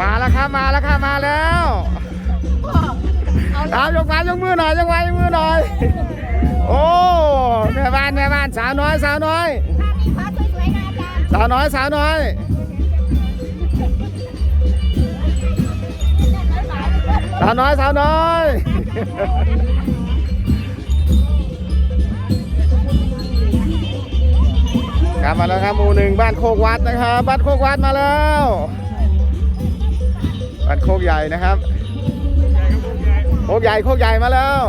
มาแล้วครับมาแล้วครับมาแล้วสามยกมายกมือหน่อยยกไว้ยกมือหน่อย โอ้แม่บ้านแม่บ้านสาวน้อยสาวน้อยสาวน้อยสาวน้อยสาวน้อยสาวน้อยครับมาแล้วครับหมู่หนึ่งบ้านโคกวัดนะครับบ้านโคกวัดมาแล้ว บ้านโคกใหญ่นะครับโคกใหญ่โคกใหญ่มาแล้ว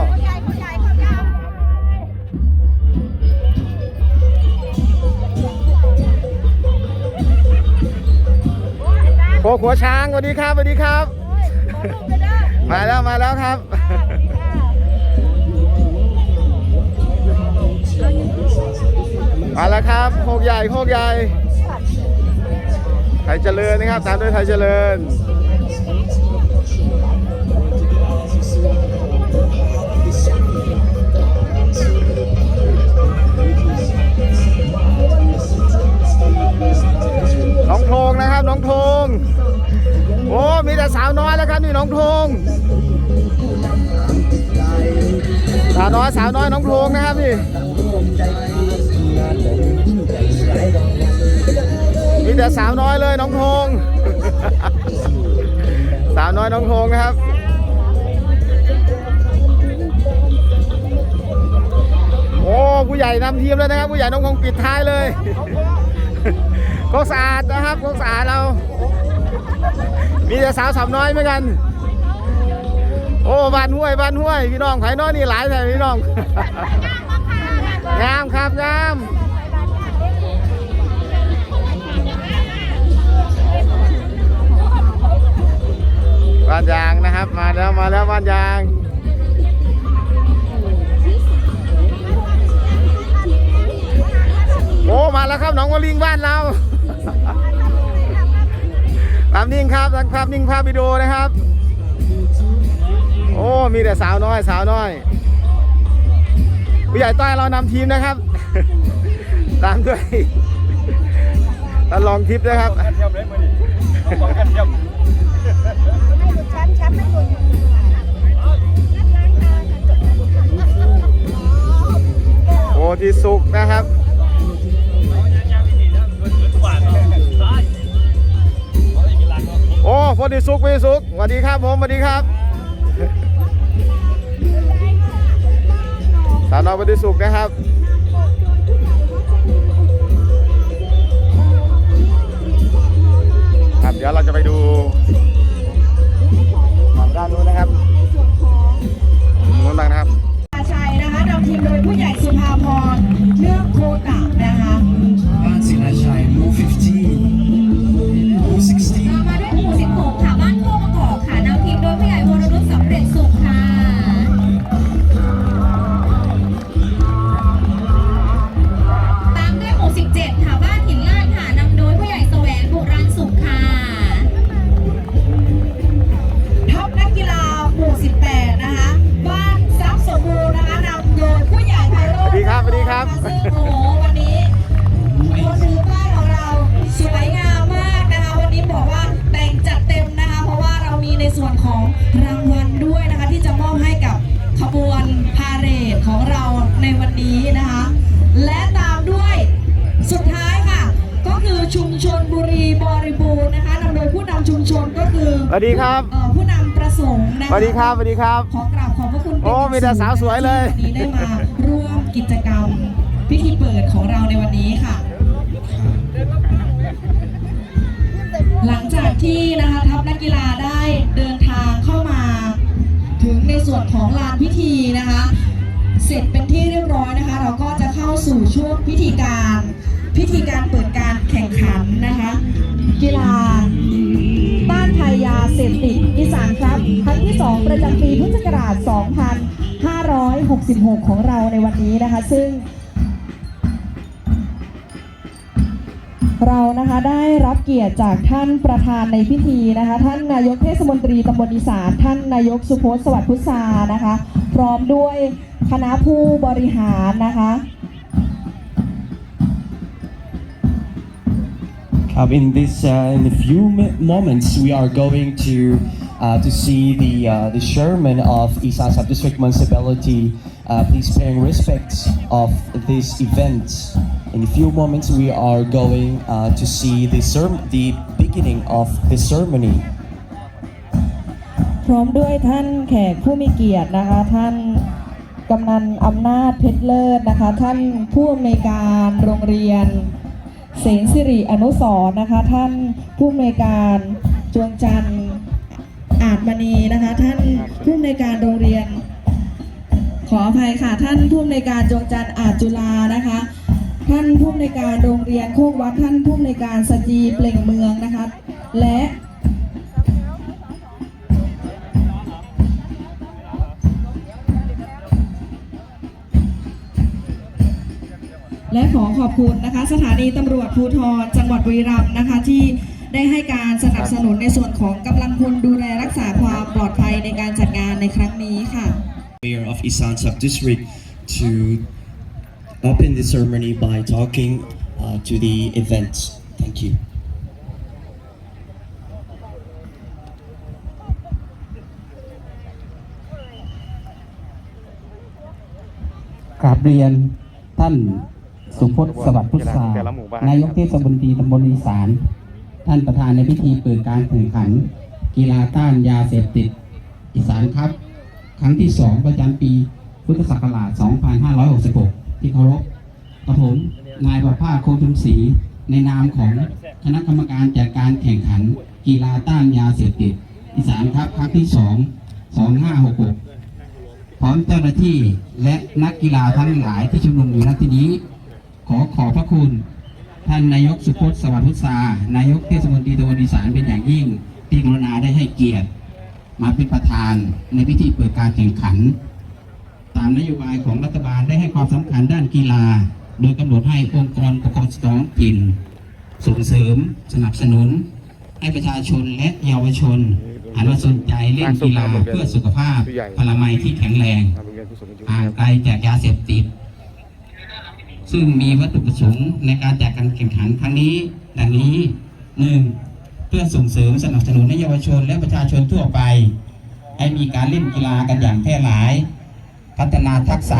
โคกหัวช้างสวัสดีครับสวัสดีครับ มาแล้วมาแล้วครับมาแล้วครับโคกใหญ่โคกใหญ่ไทยเจริญนะครับ ตามด้วยไทยเจริญ องโทงโอ้มีแต่สาวน้อยแล้วครับนี่น้องทงสาวน้อยสาวน้อยน้องทงนะครับนี่มีแต่สาวน้อยเลยน้องทงสาวน้อยน้องทงนะครับโอ้ผู้ใหญ่นำทีมแล้วนะครับผู้ใหญ่น้องคงปิดท้ายเลย โคกสะอาดนะครับโคกสะอาดเรา มีแต่สาวสาวน้อยเหมือนกัน โอ้บ้านห้วยบ้านห้วย พี่น้องไผ่น้อยนี่หลายแต่พี่น้องงามครับงามบ้านยางนะครับ มาแล้วมาแล้วบ้านยางโอ้มาแล้วครับน้องวลิงบ้านเรา ภาพนิ่งครับทั้งภาพนิ่งภาพวิดีโอนะครับ โอ้มีแต่สาวน้อยสาวน้อยผู้ใหญ่ต้อยเรานำทีมนะครับ ตามด้วยตลองทิพย์นะครับโอ้ที่สุกนะครับ โอ้พอดีสุกวีสุกสวัสดีครับผมสวัสดีครับสาวน้อยวันดีสุกนะครับครับเดี๋ยวเราจะไปดูฝั่งด้านนู้นนะครับ ซึ่งโอ้โหวันนี้คนถือป้ายของเราสวยงามมากนะคะ วันนี้บอกว่าแต่งจัดเต็มนะคะ เพราะว่าเรามีในส่วนของรางวัลด้วยนะคะ ที่จะมอบให้กับขบวนพาเหรดของเราในวันนี้นะคะ และตามด้วยสุดท้ายค่ะ ก็คือชุมชนบุรีบริบูรณ์นะคะนำโดยผู้นำชุมชนก็คือสวัสดีครับ เอ่อผู้นำประสงค์นะคะสวัสดีครับสวัสดีครับ ขอกราบขอบพระคุณโอ้มีแต่สาวสวยเลยที่วันนี้ได้มาร่วมกิจกรรม พิธีเปิดของเราในวันนี้ค่ะ หลังจากที่นะคะทัพนักกีฬาได้เดินทางเข้ามา ถึงในส่วนของลานพิธีนะคะ เสร็จเป็นที่เรียบร้อยนะคะ เราก็จะเข้าสู่ช่วงพิธีการ พิธีการเปิดการแข่งขันนะคะ กีฬาต้านภัยยาเสพติดอีสานครับครั้งที่ 2 ประจำปีพุทธศักราช 2566 ของเราในวันนี้นะคะ ซึ่ง เรานะคะได้รับเกียรติจากท่านประธานในพิธีนะคะ ท่านนายกเทศมนตรีตำบลอีสานท่านนายกสุพจน์สวัสดิ์พุทธานะคะ พร้อมด้วยคณะผู้บริหารนะคะ Um, in this uh, in a few mi- moments we are going to uh, to see the uh, the chairman of Isan Sub-District Municipality. Uh, please paying respects of this event. In a few moments, we are going uh, to see the serm- the beginning of the ceremony. พร้อมด้วยท่านแขกผู้มีเกียรตินะคะ ท่านกำนันอำนาจเพชรเลิศนะคะ ท่านผู้อำนวยการโรงเรียนเสนสิริอนุสร์นะคะ ท่านผู้อำนวยการจวงจันทร์อาจมณีนะคะ ท่านผู้อำนวยการโรงเรียน ขออภัยค่ะ ท่านผู้อำนวยการจวงจันทร์อาจจุฬานะคะ ท่านผู้อำนวยการโรงเรียนโคกวัดท่านผู้อำนวยการสจีเปล่งเมืองนะคะ และและขอขอบคุณนะคะ สถานีตำรวจภูธรจังหวัดบุรีรัมย์นะคะที่ได้ให้การสนับสนุนในส่วนของกำลังพลดูแลรักษาความปลอดภัยในการจัดงานในครั้งนี้ค่ะ Mayor of Isan Sub-District to open the ceremony by talking uh, to the event. Thank you. กราบเรียนท่านสุพจน์สวัสดิ์พุทธานายกเทศมนตรีตำบลอีสาน ท่านประธานในพิธีเปิดการแข่งขัน กีฬาต้านยาเสพติดอีสานครับ ครั้งที่สองประจำปีพุทธศักราช 2566 ที่เคารพกระผม นายประภาสโคทุมศรีในนามของคณะกรรมการจัดการแข่งขัน กีฬาต้านยาเสพติดอีสานครับครั้งที่สอง2566พร้อมเจ้าหน้าที่และนักกีฬาทั้งหลายที่ชุมนุมอยู่ณที่นี้ ขอขอบพระคุณ ท่านนายกสุพจน์สวัสดิ์พุทธานายกเทศมนตรีตะวันอีสานเป็นอย่างยิ่งที่กรุณาได้ให้เกียรติ มาเป็นประธานในพิธีเปิดการแข่งขัน ตามนโยบายของรัฐบาลได้ให้ความสำคัญด้านกีฬา โดยกำหนดให้องค์กรปกครองท้องถิ่นส่งเสริมสนับสนุน ให้ประชาชนและเยาวชนหันมาสนใจเล่นกีฬาเพื่อสุขภาพพลามัยที่แข็งแรงโรงเรียนผู้สูงอายุห่างไกลจากยาเสพติด ซึ่งมีวัตถุประสงค์ในการจัดการแข่งขันครั้งนี้ ดังนี้หนึ่งเพื่อส่งเสริมสนับสนุนให้เยาวชนและประชาชนทั่วไป ให้มีการเล่นกีฬากันอย่างแพร่หลาย พัฒนาทักษะ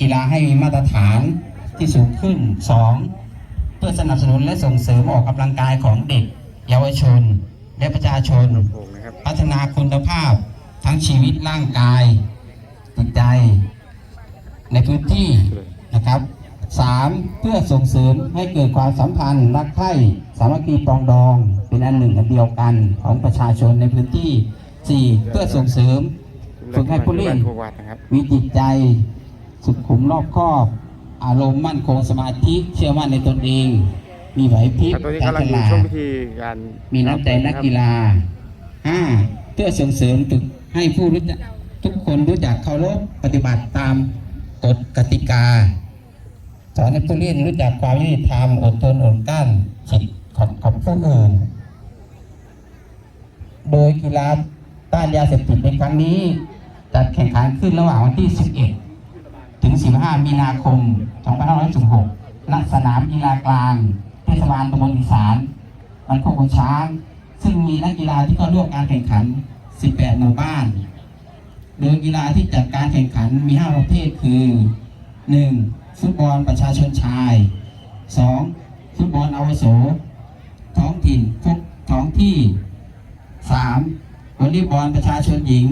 กีฬาให้มีมาตรฐานที่สูงขึ้น 2. เพื่อสนับสนุนและส่งเสริมออกกำลังกายของเด็ก เยาวชน และประชาชนโป่งนะครับพัฒนาคุณภาพทั้งชีวิตร่างกายจิตใจ ในพื้นที่นะครับ 3. เพื่อส่งเสริมให้เกิดความสัมพันธ์รักใคร่สามัคคีปรองดอง เป็นอันหนึ่งอันเดียวกันของประชาชนในพื้นที่ 4. เพื่อส่งเสริม ฝึกให้ผู้เล่นโควัดนะครับมีจิตใจสุขุมรอบคอบ อารมณ์มั่นคงสมาธิเชื่อมั่นในตนเอง มีไหวพริบตอนนี้ใจกำลัฉงอยู่ลาช่วงดพิธีการมีน้ำใจนักกีฬา 5. เพื่อส่งเสริมฝึกให้ผู้รู้จักทุกคนรู้จักเคารพปฏิบัติตามกฎกติกาสอนให้ผู้เล่นรู้จักความยุติธรรมอดทนอดกลั้นจิตของของผู้อื่น โดยกีฬาต้านยาเสพติดในครั้งนี้ จัดแข่งขันขึ้นระหว่างวันที่ 11 ถึง 15 มีนาคม 2516ณสนามกีฬากลาง เทศบาลตำบลอีสานมันโคกช้าง ซึ่งมีนักกีฬาที่เข้าร่วมการแข่งขัน 18 หมู่บ้าน โดยกีฬาที่จัดการแข่งขันมี 5 ประเภทคือ 1. ฟุตบอลประชาชนชาย 2. ฟุตบอลอาวุโส ท้องถิ่นท้องที่ 3. วอลเลย์บอลประชาชนหญิง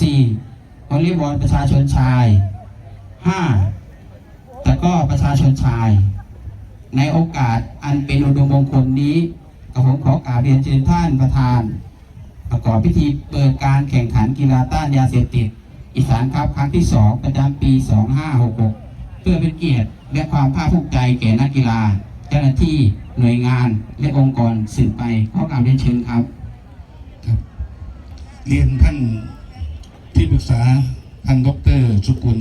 4. วอลเลย์บอลประชาชนชาย 5. ตะกร้อประชาชนชาย ในโอกาสอันเป็นอุดมมงคลนี้กับผมขอกราบเรียนเชิญท่านประธาน ประกอบพิธีเปิดการแข่งขันกีฬาต้านยาเสพติด อีสานครับครั้งที่ 2 ประจำปี 2566 เพื่อเป็นเกียรติและความภาคภูมิใจแก่นักกีฬา เจ้าหน้าที่หน่วยงานและองค์กรสืบไปขอกราบเรียนเชิญครับ เรียนท่าน ที่ปรึกษาท่านดรสุกุล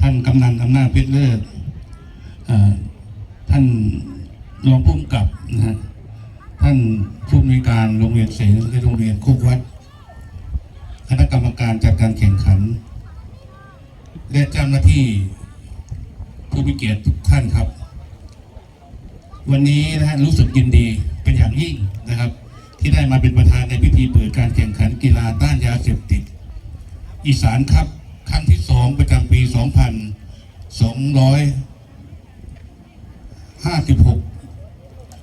ท่านกำนันอำนาจเพชรเลิศเอ่อท่านรองผู้กำกับนะฮะท่านผู้อำนวยการโรงเรียนเสนและโรงเรียนโคกวัดคณะกรรมการจัดการแข่งขัน และเจ้าหน้าที่ผู้มีเกียรติทุกท่านครับ วันนี้นะฮะรู้สึกยินดีเป็นอย่างยิ่งนะครับ ที่ได้มาเป็นประธานในพิธีเปิดการแข่งขันกีฬาต้านยาเสพติด อีสานครับครั้งที่สองประจำปี2556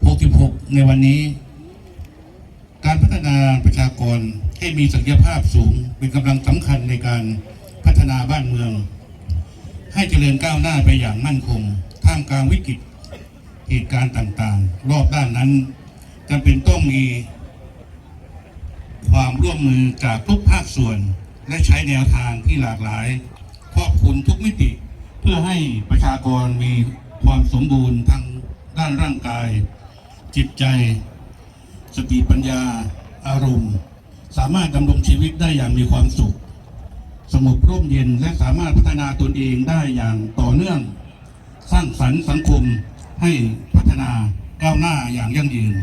66 ในวันนี้ การพัฒนาประชากรให้มีศักยภาพสูง เป็นกำลังสำคัญในการพัฒนาบ้านเมือง ให้เจริญก้าวหน้าไปอย่างมั่นคง ท่ามกลางวิกฤตเหตุการณ์ต่างๆ รอบด้านนั้นจำเป็นต้องมีความร่วมมือจากทุกภาคส่วน และใช้แนวทางที่หลากหลายครอบคลุมทุกมิติ เพื่อให้ประชากรมีความสมบูรณ์ทั้งด้านร่างกาย จิตใจ สติปัญญา อารมณ์ สามารถดำรงชีวิตได้อย่างมีความสุข สงบร่มเย็นและสามารถพัฒนาตนเองได้อย่างต่อเนื่อง สร้างสรรค์สังคมให้พัฒนาก้าวหน้าอย่างยั่งยืน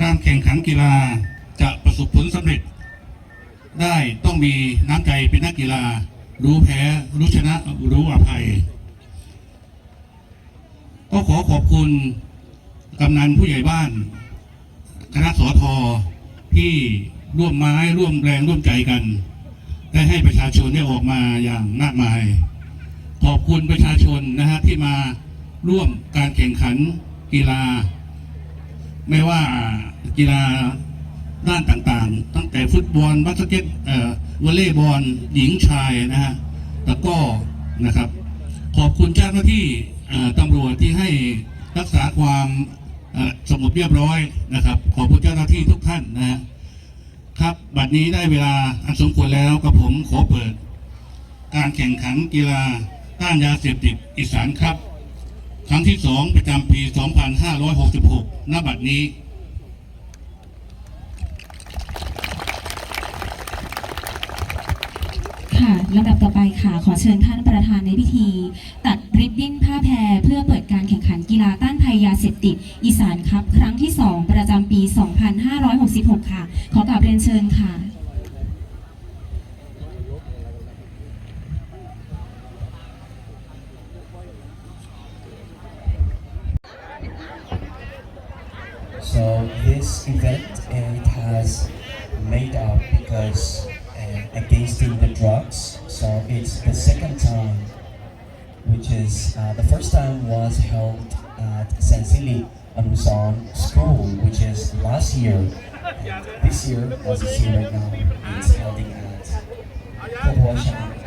การแข่งขันกีฬาจะประสบผลสำเร็จ ได้ต้องมีน้ำใจเป็นนักกีฬา รู้แพ้รู้ชนะรู้อภัย ก็ขอขอบคุณกำนันผู้ใหญ่บ้าน คณะสอทอที่ร่วมไม้ร่วมแรงร่วมใจกัน ได้ให้ประชาชนได้ออกมาอย่างมากมาย ขอบคุณประชาชนนะฮะที่มาร่วมการแข่งขันกีฬา ไม่ว่ากีฬา ด้านต่างๆ ตั้งแต่ฟุตบอลบาสเกตเอ่อวอลเลย์บอลหญิงชายนะฮะตะกร้อนะครับ ขอบคุณเจ้าหน้าที่ตำรวจที่ให้รักษาความสงบเรียบร้อยนะครับ ขอบคุณเจ้าหน้าที่ทุกท่านนะฮะครับ บัดนี้ได้เวลาอันสมควรแล้วกับผมขอเปิด การแข่งขันกีฬาต้านยาเสพติดอีสานครับ ครั้งที่สองประจำปี 2566 ณ บัดนี้ ค่ะ ลำดับต่อไปค่ะ ขอเชิญท่านประธานในพิธี ตัดริบบิ้นผ้าแพรเพื่อเปิดการแข่งขันกีฬาต้านภัยยาเสพติด อีสานครับ ครั้งที่ 2 ประจำปี 2566 ค่ะ ขอกราบเรียนเชิญค่ะ So this event it has made up because against the drugs. So it's the second time, which is uh, the first time was held at Sansili Anusan School, which is last year. And this year, as you see right now, it's holding at Kobuashan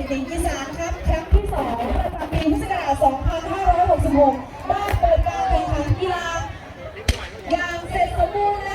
ษหญิงอีสานครับครั้งที่สองประจำปีพุทธศักราช 2566บ้านเปิดการแข่งขันกีฬาอย่างเสร็จสมบูรณ์